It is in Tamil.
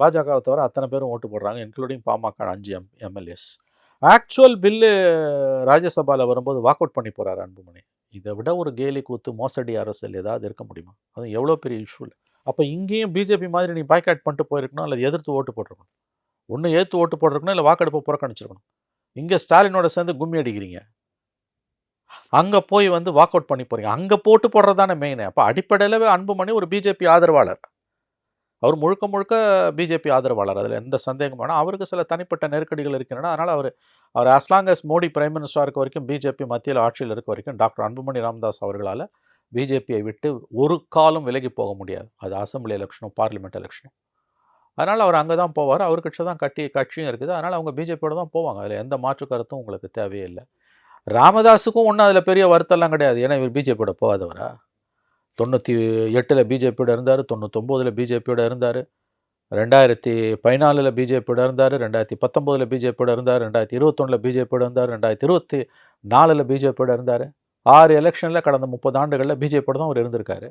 பாஜகவை தவிர அத்தனை பேரும் ஓட்டு போடுறாங்க இன்க்ளூடிங் பாமக அஞ்சு எம் எம்எல்ஏஸ். ஆக்சுவல் பில்லு ராஜ்யசபாவில் வரும்போது வாக் அவுட் பண்ணி போகிறார் அன்புமணி. இதை விட ஒரு கேலி கூத்து மோசடி அரசியல் ஏதாவது இருக்க முடியுமா? அது எவ்வளோ பெரிய இஷ்யூ அப்போ இங்கேயும் பிஜேபி மாதிரி நீ பாய்காட் பண்ணிட்டு போயிருக்கணும் அல்லது எதிர்த்து ஓட்டு போட்டிருக்கணும்? ஒன்று ஏற்று ஓட்டு போட்டிருக்கணும் இல்லை வாக்கெடுப்பை புறக்கணிச்சிருக்கணும்? இங்கே ஸ்டாலினோட சேர்ந்து கும்மி அடிக்கிறீங்க. அங்கே போய் வந்து வாக் அவுட் பண்ணி போகிறீங்க அங்கே போட்டு போடுறது தானே மெயின் அப்போ அடிப்படையில் அன்புமணி ஒரு பிஜேபி ஆதரவாளர். அவர் முழுக்க முழுக்க பிஜேபி ஆதரவாளர். அதில் எந்த சந்தேகம் வேணால் அவருக்கு சில தனிப்பட்ட நெருக்கடிகள் இருக்கின்றன. அதனால் அவர் அவர் as long மோடி பிரைம் மினிஸ்டராக இருக்க வரைக்கும் பிஜேபி மத்தியில் ஆட்சியில் இருக்க வரைக்கும் டாக்டர் அன்புமணி ராமதாஸ் அவர்களால் பிஜேபியை விட்டு ஒரு காலம் விலகி போக முடியாது. அது அசம்பிளி எலெக்ஷனும் பார்லிமெண்ட் எலெக்ஷனும் அதனால் அவர் அங்கே தான் போவார். அவர் கட்சி தான் கட்டி கட்சியும் இருக்குது. அதனால் அவங்க பிஜேபியோட தான் போவாங்க. அதில் எந்த மாற்று கருத்தும் உங்களுக்கு தேவையே இல்லை. ராமதாஸுக்கும் ஒன்றும் அதில் பெரிய வருத்தம்லாம் கிடையாது. ஏன்னா இவர் பிஜேபியோட போகாதவரா? தொண்ணூற்றி எட்டில் பிஜேபியோட இருந்தார் தொண்ணூத்தொம்போதில் பிஜேபியோட இருந்தார் ரெண்டாயிரத்தி பதினாலில் பிஜேபியோட இருந்தார் ரெண்டாயிரத்தி பத்தொம்போதில் பிஜேபியோட இருந்தார் ரெண்டாயிரத்தி இருபத்தொன்னில் பிஜேபியோட இருந்தார் ரெண்டாயிரத்தி இருபத்தி நாலில் பிஜேபியோட இருந்தார். ஆறு எலெக்ஷனில் கடந்த முப்பது ஆண்டுகளில் பிஜேபியோட தான் அவர் இருந்திருக்காரு.